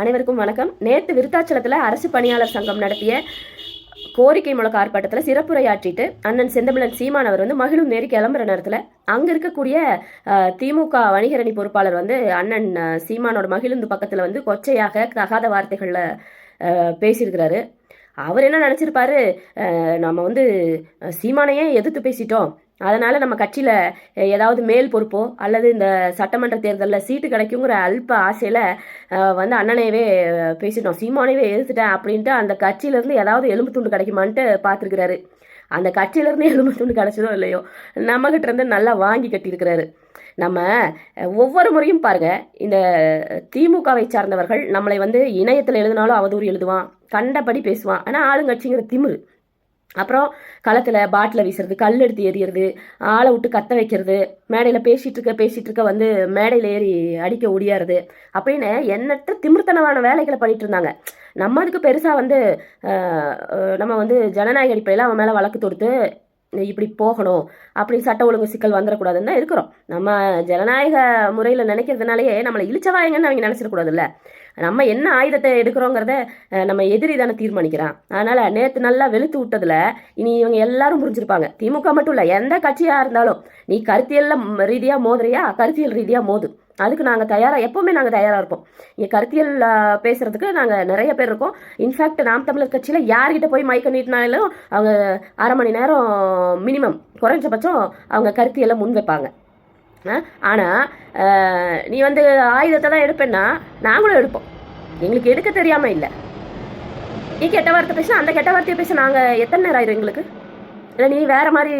அனைவருக்கும் வணக்கம். நேற்று விருத்தாச்சலத்தில் அரசு பணியாளர் சங்கம் நடத்திய கோரிக்கை முழக்க ஆர்ப்பாட்டத்தில் சிறப்புரையாற்றிட்டு அண்ணன் செந்தமிழன் சீமான் அவர் வந்து மகிழும் நேரி கிளம்புற நேரத்தில் அங்கே இருக்கக்கூடிய திமுக வணிகரணி பொறுப்பாளர் வந்து அண்ணன் சீமானோட மகிழுந்து பக்கத்தில் வந்து கொச்சையாக தகாத வார்த்தைகளில் பேசியிருக்கிறாரு. அவர் என்ன நினச்சிருப்பாரு? நம்ம வந்து சீமானையே எதிர்த்து பேசிட்டோம்? அதனால நம்ம கட்சியில் ஏதாவது மேல் பொறுப்போ அல்லது இந்த சட்டமன்ற தேர்தலில் சீட்டு கிடைக்குங்கிற அல்ப ஆசையில் வந்து அண்ணனையவே பேசிட்டோம். சீமானையவே எதிர்த்துட்டேன் அப்படின்ட்டு அந்த கட்சியிலேருந்து ஏதாவது எலும்பு துண்டு கிடைக்குமான்ட்டு பார்த்துருக்கிறாரு அந்த கட்சியிலேருந்து எலும்பு துண்டு கிடைச்சதோ இல்லையோ நம்மகிட்ட இருந்து நல்லா வாங்கி கட்டியிருக்கிறாரு. நம்ம ஒவ்வொரு முறையும் பாருங்க இந்த திமுகவை சார்ந்தவர்கள் நம்மளை வந்து இணையத்தில் எழுதினாலும் அவதூறு எழுதுவான் கண்டபடி பேசுவான். ஆனால் ஆளுங்கட்சிங்கிற திமிரு. அப்புறம் களத்தில் பாட்டில் வீசுறது கல் எடுத்து எறியறது ஆளை விட்டு கத்த வைக்கிறது மேடையில் பேசிகிட்டு இருக்க பேசிகிட்டு இருக்க வந்து மேடையில் ஏறி அடிக்க ஒடியாருது அப்படின்னு எண்ணற்ற திமிர்த்தனமான வேலைகளை பண்ணிட்டு இருந்தாங்க. நம்ம அதுக்கு பெருசாக வந்து நம்ம வந்து ஜனநாயக அடிப்படையில் அவன் மேலே வழக்கு தொடுத்து இப்படி போகணும் அப்படி சட்ட ஒழுங்கு சிக்கல் வந்துடக்கூடாதுன்னு தான் இருக்கிறோம். நம்ம ஜனநாயக முறையில் நினைக்கிறதுனாலேயே நம்மளை இழிச்சவாயங்கன்னு அவங்க நினச்சிடக்கூடாதுல்ல. நம்ம என்ன ஆயுதத்தை எடுக்கிறோங்கிறத நம்ம எதிரி தானே தீர்மானிக்கிறான். அதனால் நேற்று நல்லா வெளுத்து விட்டதில் இனி இவங்க எல்லாரும் புரிஞ்சிருப்பாங்க. திமுக மட்டும் இல்லை எந்த கட்சியாக இருந்தாலும் நீ கருத்தியலில் ரீதியாக மோதுறியா? கருத்தியல் ரீதியாக மோது. அதுக்கு நாங்கள் தயாராக எப்போவுமே நாங்கள் தயாராக இருப்போம். இங்கே கருத்தியல் பேசுகிறதுக்கு நாங்கள் நிறைய பேர் இருக்கோம். இன்ஃபேக்ட் நாம் தமிழர் கட்சியில் யார்கிட்ட போய் மைக்க நீட்டினாலும் அவங்க அரை மணி நேரம் மினிமம் குறைஞ்சபட்சம் அவங்க கருத்தியெல்லாம் முன் வைப்பாங்க. ஆனால் நீ வந்து ஆயுதத்தை தான் எடுப்பேன்னா நாங்களும் எடுப்போம். எங்களுக்கு எடுக்க தெரியாமல் இல்லை. நீ கெட்ட வார்த்தை பேசினா அந்த கெட்ட வார்த்தையை பேச நாங்கள் எத்தனை நேரம் ஆயிரும் எங்களுக்கு? இல்லை நீ வேற மாதிரி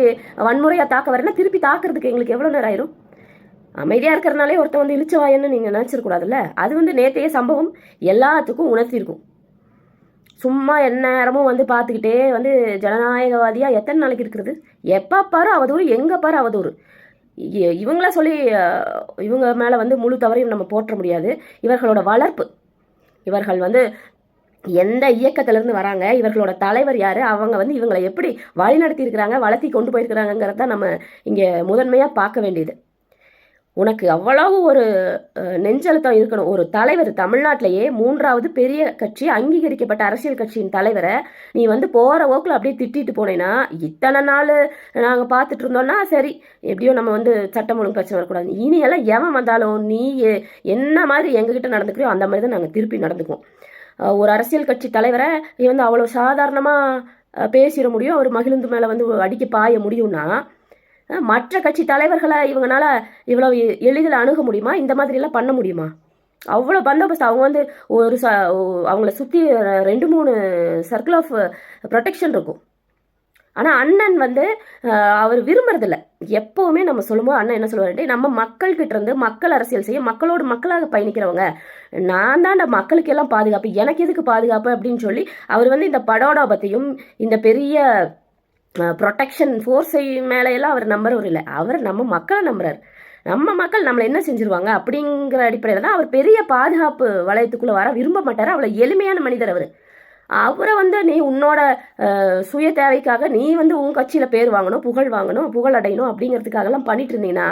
வன்முறையாக தாக்க வரனா திருப்பி தாக்குறதுக்கு எங்களுக்கு எவ்வளோ நேரம் ஆயிரும்? அமைதியாக இருக்கிறனாலே ஒருத்தன் வந்து இழிச்சவாயன்னு நீங்கள் நினச்சிருக்கூடாதுல்ல அது வந்து நேற்றைய சம்பவம் எல்லாத்துக்கும் உணர்த்தியிருக்கும் சும்மா எந்நேரமும் வந்து பார்த்துக்கிட்டே வந்து ஜனநாயகவாதியாக எத்தனை நாளைக்கு இருக்கிறது? எப்போ பாரு அவதூறு எங்கே பாரு அவதூறு. இவங்கள சொல்லி இவங்க மேலே வந்து முழு தவறையும் நம்ம போற்ற முடியாது. இவர்களோட வளர்ப்பு. இவர்கள் வந்து எந்த இயக்கத்திலேருந்து வராங்க இவர்களோட தலைவர் யார் அவங்க வந்து இவங்களை எப்படி வழிநடத்தி இருக்கிறாங்க வளர்த்தி கொண்டு போயிருக்கிறாங்கிறத நம்ம இங்கே முதன்மையாக பார்க்க வேண்டியது. உனக்கு அவ்வளவு ஒரு நெஞ்சழுத்தம் இருக்கணும். ஒரு தலைவர் தமிழ்நாட்டிலேயே மூன்றாவது பெரிய கட்சி அங்கீகரிக்கப்பட்ட அரசியல் கட்சியின் தலைவரை நீ வந்து போகிற ஓக்கில் அப்படியே திட்டிட்டு போனேன்னா இத்தனை நாள் நாங்கள் பார்த்துட்டு இருந்தோம்னா சரி எப்படியோ நம்ம வந்து சட்டம் ஒழுங்கு பிரச்சனை வரக்கூடாது. இனியெல்லாம் எவன் வந்தாலும் நீ என்ன மாதிரி எங்ககிட்ட நடந்துக்கிறியோ அந்த மாதிரி தான் நாங்கள் திருப்பி நடந்துக்குவோம். ஒரு அரசியல் கட்சி தலைவரை நீ வந்து அவ்வளோ சாதாரணமாக பேசிட முடியும். அவர் மகிழ்ந்து மேலே வந்து அடிக்க பாய முடியும்னா மற்ற கட்சி தலைவர்களை இவங்களால இவ்வளவு எளிதில் அணுக முடியுமா? இந்த மாதிரிலாம் பண்ண முடியுமா? அவ்வளோ பந்தோபஸ்து. அவங்க வந்து ஒரு ச அவங்கள சுற்றி ரெண்டு மூணு சர்க்கிள் ஆஃப் ப்ரொடெக்ஷன் இருக்கும். ஆனால் அண்ணன் வந்து அவர் விரும்புறதில்ல. எப்போவுமே நம்ம சொல்லும்போது அண்ணன் என்ன சொல்லுவாருன்ட்டு நம்ம மக்கள்கிட்ட இருந்து மக்கள் அரசியல் செய்ய மக்களோடு மக்களாக பயணிக்கிறவங்க. நான் தான் மக்களுக்கு எல்லாம் பாதுகாப்பு எனக்கு எதுக்கு பாதுகாப்பு அப்படின்னு சொல்லி அவர் வந்து இந்த படோடாபத்தையும் இந்த பெரிய ப்ரொடெக்ஷன் ஃபோர்ஸை மேலே எல்லாம் அவர் நம்புறவர் இல்லை. அவர் நம்ம மக்களை நம்புறாரு. நம்ம மக்கள் நம்மளை என்ன செஞ்சிருவாங்க அப்படிங்கிற அடிப்படையில் தான் அவர் பெரிய பாதுகாப்பு வளையத்துக்குள்ளே வர விரும்ப மாட்டார் அவ்வளோ எளிமையான மனிதர் அவர். அவரை வந்து நீ உன்னோட சுய தேவைக்காக நீ வந்து உன் கட்சியில் பேர் வாங்கணும் புகழ் வாங்கணும் புகழ் அடையணும் அப்படிங்கிறதுக்காகலாம் பண்ணிட்டு இருந்தீங்கன்னா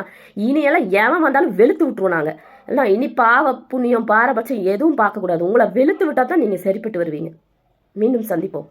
இனியெல்லாம் எவன் வந்தாலும் வெளுத்து விட்டுருவோம் நாங்கள் எல்லாம் இனி பாவ புண்ணியம் பாரபட்சம் எதுவும் பார்க்கக்கூடாது. உங்களை வெளுத்து விட்டால் தான் நீங்கள் சரிப்பட்டு வருவீங்க. மீண்டும் சந்திப்போம்.